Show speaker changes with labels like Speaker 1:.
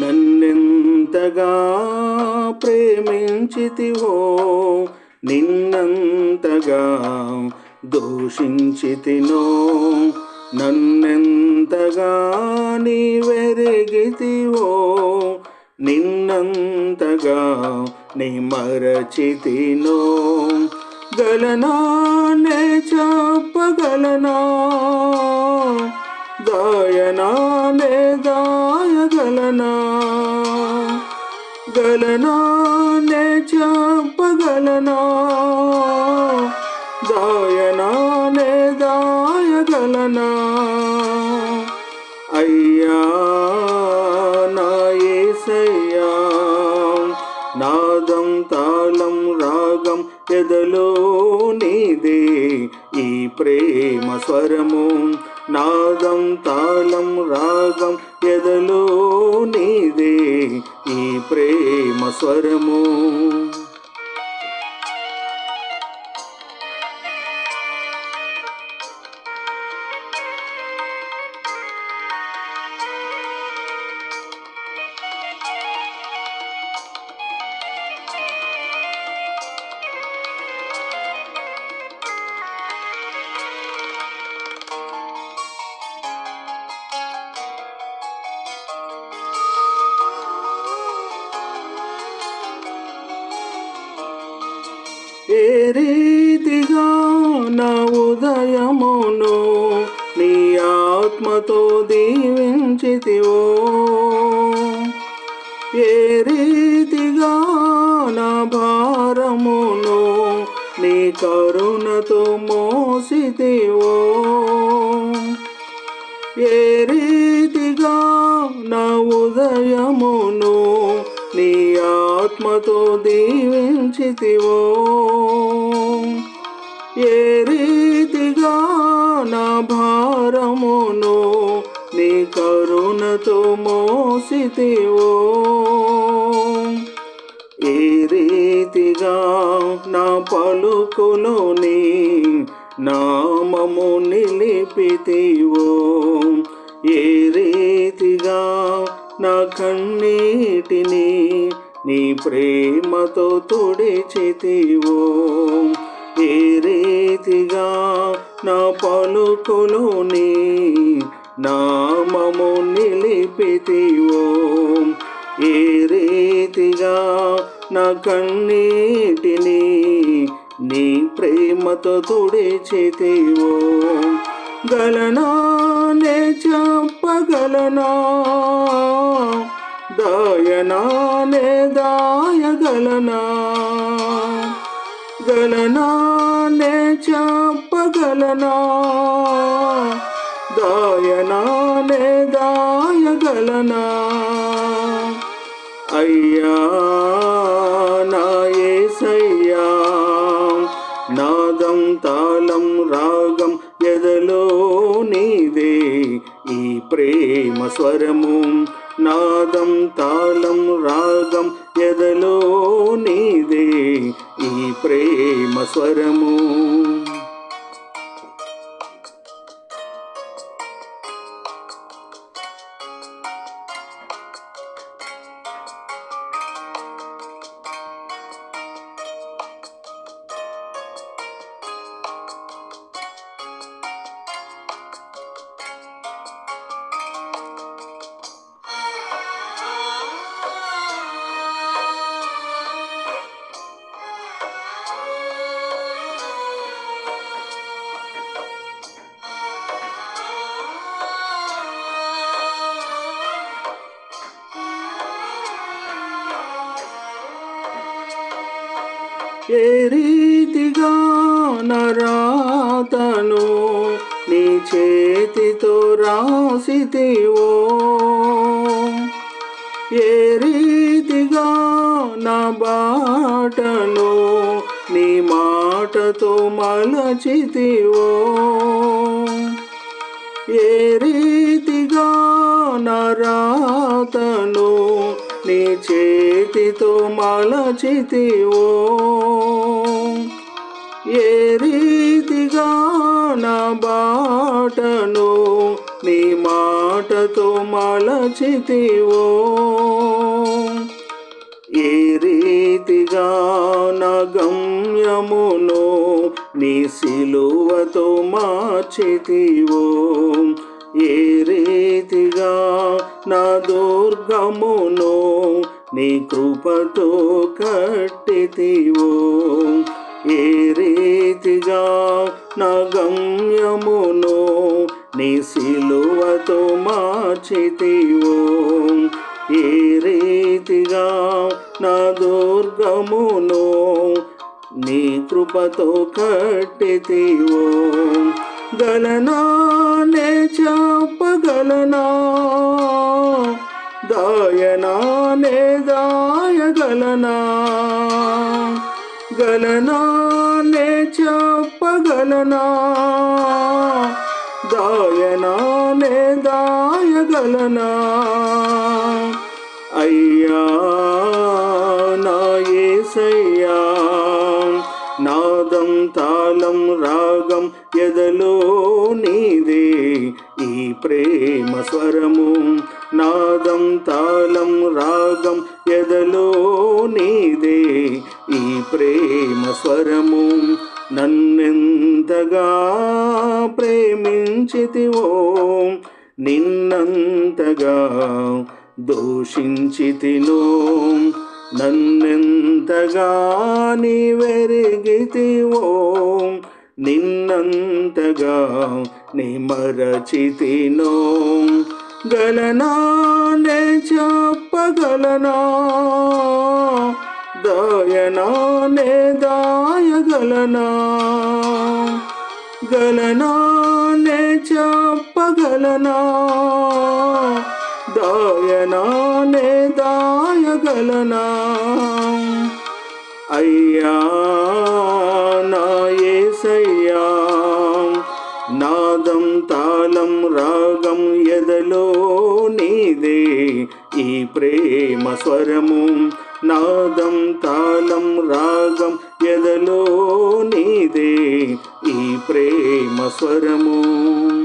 Speaker 1: నన్నెంతగా ప్రేమించితివో నిన్నంతగా దూషించితినో నన్నెంతగా నీవెరిగితివో నిన్నంతగా నీ మరచితినో గలనానే చెప్పగలనా? గాయనానే నే దాయగలనా గలనా? నే చెప్పగలనా దాయనా నే దాయగలనా అయ్యా నా యేసయ్యా నాదం తాళం రాగం ఎదలో నీదే ఈ ప్రేమ స్వరము. నాదం తాళం రాగం ఎదలో నీదే ఈ ప్రేమ స్వరము. ఏ రీతిగా నా ఉదయమును నీ ఆత్మతో దీవించితివో? ఏ రీతిగా నా భారమును నీ కరుణతో మోసితివో? ఏ రీతిగా నా ఉదయమును నీ ఆ ఆత్మతో దీవించితివో. ఏ రీతిగా నా భారమును నీ కరుణతో మోసితివో. ఏ రీతిగా నా పలుకులోని నామము నిలిపితివో. ఏ రీతిగా నా కన్నీటిని నీ ప్రేమతో తుడిచితివో. ఏ రీతిగా నా పలుకులోని నామము నిలిపితివో. ఏ రీతిగా నా కన్నీటిని నీ ప్రేమతో తుడిచితివో. గలనా నే చెప్పగలనా? దాయనా నే దాయగలనా గలనా నే చెప్పగలనా? దాయనా నే దాయగలనా అయ్యా నాయసయ్యా నాదం తాళం రాగం ఎదలో నీదే ఈ ప్రేమ స్వరము ప్రేమ స్వరము. ఏ రీతిగా నరాతను నీ చేతితో రాసితివో? ఏ రీతిగా నా బాటను నీ మాటతో మలచితివో? ఏ రీతిగా నరాతను నీ చేతితో మలచితివో. ఏ రీతిగా నా బాటను నీ మాటతో మలచితివో. ఏ రీతిగా నా గమ్యమును నీ సిలువతో మార్చితివో. ఏ రీతిగా నా దుర్గమును నీ కృపతో కట్టితివో? ఏ రీతిగా నా గమ్యమును నీ సిలువతో మార్చితివో? ఏ రీతిగా నా దుర్గమును నీ కృపతో కట్టితివో? గలనా చెప్పగలనా? దాయనా నే దాయగలనా గలనా నే చెప్పగలనా? దాయనా నే దాయగలనా అయ్యా నా యేసయ్యా నాదం తాళం రాగం ఎదలో ప్రేమించితివో నిన్నంతగా దూషించితిను. నన్నెంతగా నీవెరిగితివో నిన్నంతగా నీ మరచితినో గలనా చెప్పగలనా? దాయనా దాయగలనా? గలనా చెప్పగలనా దాయనానే దాయగలనా? అయ్యా నా ఏసయ్యా నాదం తాళం రాగం ఎదలో నీదే ఈ ప్రేమ స్వరము నాదం తాళం రాగం ఎదలో నీదే ఈ ప్రేమ స్వరము.